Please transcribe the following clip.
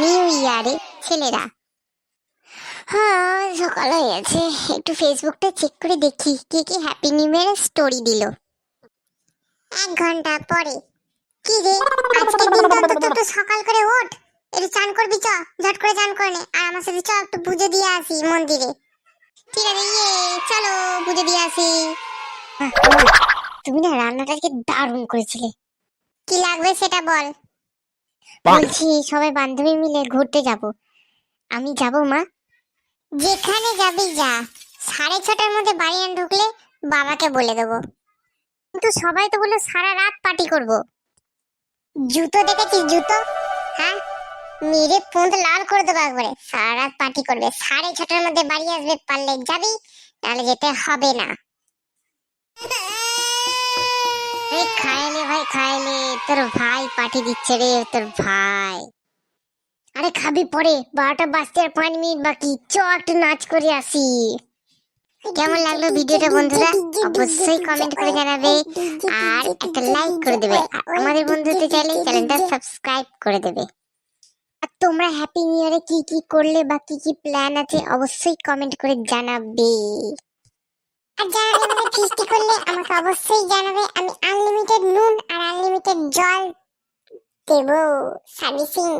New ইয়ারে ছেলেরা। হ্যাঁ সকাল হয়ে গেছে। একটু ফেসবুকটা চেক করে দেখি কে কি হ্যাপি নিউ ইয়ারের স্টোরি দিল। এক ঘণ্টা পরে। কি রে আজকে দিনটা অন্তত একটু সকাল করে ওঠ। একটু চান করবি চ, ঝট করে চান করে নে। আর আমার সাথে চ, একটু পুজো দিয়ে আসি মন্দিরে। ঠিক আছে ইয়ে চলো পুজো দিয়ে আসি। তুমি না রান্নাটা আজকে দারুণ করেছিলে। কি লাগবে সেটা বল। বলছি, সবাই বান্ধবী মিলে ঘুরতে যাব। আমি যাব, মা। যেখানে যাবি যা। সাড়ে ছটার মধ্যে বাড়ি না ঢুকলে বাবাকে বলে দেবো। কিন্তু সবাই তো বলল, সারা রাত পার্টি করব। জুতো দেখেছিস, জুতো? হ্যাঁ? মেরে পোঁত লাল করে দেবো একবারে। সারা রাত পার্টি করবে। সাড়ে ছটার মধ্যে বাড়ি আসবে, পারলে যাবি তাহলে যেতে হবে না। খাইলে ভাই, খাইলে। তোর ভাই দিচ্ছে রে তোর ভাই। আরে খাবি পরে, বারোটা বাজতে আর পাঁচ মিনিট বাকি। চ একটু নাচ করে আসি। কেমন লাগল ভিডিওটা বন্ধুরা? অবশ্যই কমেন্ট করে জানাবে আর একটা লাইক করে দেবে। আমাদের বন্ধু হতে চাইলে চ্যানেলটা সাবস্ক্রাইব করে দেবে। আর তোমরা হ্যাপি নিউ ইয়ারে কি কি করলে বা কি কি প্ল্যান আছে, অবশ্যই কমেন্ট করে জানাবে। আর যারা আমাদের ফিস্টি করলে, আমাকে অবশ্যই জানাবে। আমি আনলিমিটেড নুন আর আনলিমিটেড জল দেবো সার্ভিসিং